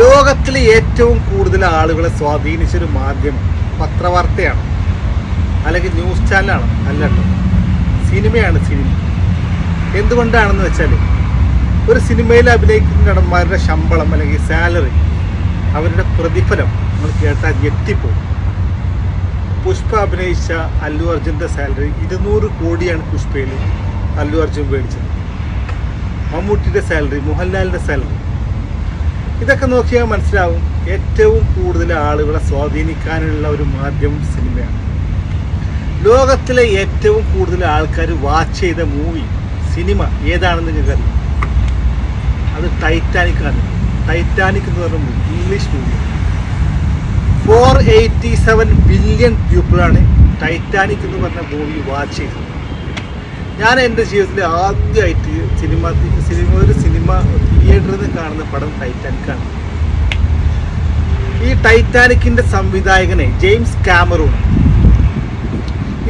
ലോകത്തിലെ ഏറ്റവും കൂടുതൽ ആളുകളെ സ്വാധീനിച്ചൊരു മാധ്യമം പത്രവാർത്തയാണ്. അല്ലെങ്കിൽ ന്യൂസ് ചാനലാണ്. അല്ലട്ടോ സിനിമയാണ് സിനിമ. എന്തുകൊണ്ടാണെന്ന് വെച്ചാൽ ഒരു സിനിമയിൽ അഭിനയിക്കുന്ന നടന്മാരുടെ ശമ്പളം അല്ലെങ്കിൽ സാലറി അവരുടെ പ്രതിഫലം നമ്മൾ കേട്ടാൽ ഞെട്ടിപ്പോകും. പുഷ്പ അഭിനയിച്ച അല്ലു അർജുന്റെ സാലറി ഇരുന്നൂറ് കോടിയാണ് പുഷ്പയിൽ അല്ലു അർജുൻ മേടിച്ചത്. മമ്മൂട്ടിയുടെ സാലറി മോഹൻലാലിന്റെ സാലറി. ഇതൊക്കെ നോക്കിയാൽ മനസ്സിലാവും. ഏറ്റവും കൂടുതൽ ആളുകളെ സ്വാധീനിക്കാനുള്ള ഒരു മാധ്യമം സിനിമയാണ്. ലോകത്തിലെ ഏറ്റവും കൂടുതൽ ആൾക്കാർ വാച്ച് ചെയ്ത മൂവി സിനിമ ഏതാണെന്ന് നിങ്ങൾക്ക് അറിയാം അത് ടൈറ്റാനിക് ആണ്. ടൈറ്റാനിക് എന്ന് പറഞ്ഞ movie English movie four eighty seven billion പീപ്പിളാണ് Titanic എന്ന് പറഞ്ഞ മൂവി വാച്ച് ചെയ്തത്. ഞാൻ എന്റെ ജീവിതത്തിൽ ആദ്യമായിട്ട് സിനിമ സിനിമ ഒരു സിനിമ തിയേറ്ററിൽ നിന്ന് കാണുന്ന പടം ടൈറ്റാനിക്കാണ്. ഈ ടൈറ്റാനിക്കിന്റെ സംവിധായകനെ ജെയിംസ് കാമറൂൺ.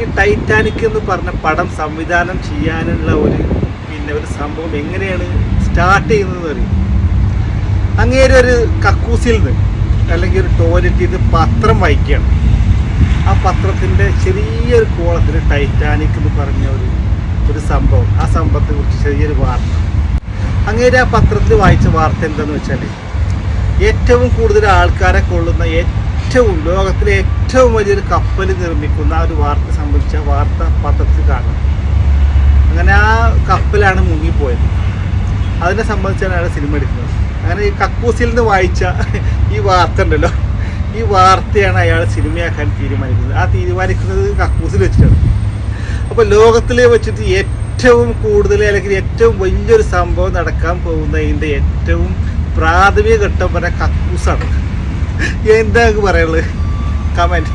ഈ ടൈറ്റാനിക് എന്ന് പറഞ്ഞ പടം സംവിധാനം ചെയ്യാനുള്ള ഒരു പിന്നെ ഒരു സംഭവം എങ്ങനെയാണ് സ്റ്റാർട്ട് ചെയ്യുന്നതെന്ന് അറിയും? അങ്ങേര് ഒരു കക്കൂസിൽ നിന്ന് അല്ലെങ്കിൽ ഒരു ടോയ്ലറ്റിൽ നിന്ന് പത്രം വായിക്കുകയാണ്. ആ പത്രത്തിന്റെ ചെറിയൊരു കോളത്തിൽ ടൈറ്റാനിക് എന്ന് പറഞ്ഞ ഒരു ഒരു സംഭവം. ആ സംഭവത്തെ കുറിച്ച് ചെറിയൊരു വാർത്ത. അങ്ങേര് ആ പത്രത്തിൽ വായിച്ച വാർത്ത എന്താന്ന് വെച്ചാൽ ഏറ്റവും കൂടുതൽ ആൾക്കാരെ കൊള്ളുന്ന ഏറ്റവും ലോകത്തിലെ ഏറ്റവും വലിയൊരു കപ്പൽ നിർമ്മിക്കുന്ന ആ ഒരു വാർത്ത സംബന്ധിച്ച വാർത്ത പത്രത്തിൽ കാണും. അങ്ങനെ ആ കപ്പലാണ് മുങ്ങിപ്പോയത്. അതിനെ സംബന്ധിച്ചാണ് അയാൾ സിനിമ എടുക്കുന്നത്. അങ്ങനെ ഈ കക്കൂസിൽ നിന്ന് വായിച്ച ഈ വാർത്ത ഉണ്ടല്ലോ ഈ വാർത്തയാണ് അയാൾ സിനിമയാക്കാൻ തീരുമാനിക്കുന്നത്. ആ തീരുമാനിക്കുന്നത് കക്കൂസിൽ വെച്ചിട്ടാണ്. അപ്പോൾ ലോകത്തിലെ വെച്ചിട്ട് ഏറ്റവും കൂടുതൽ അല്ലെങ്കിൽ ഏറ്റവും വലിയൊരു സംഭവം നടക്കാൻ പോകുന്നതിന്റെ ഏറ്റവും പ്രാഥമിക ഘട്ടം പറഞ്ഞ കക്കൂസാണ്. എന്താ പറയാനുള്ളത് കമന്റ്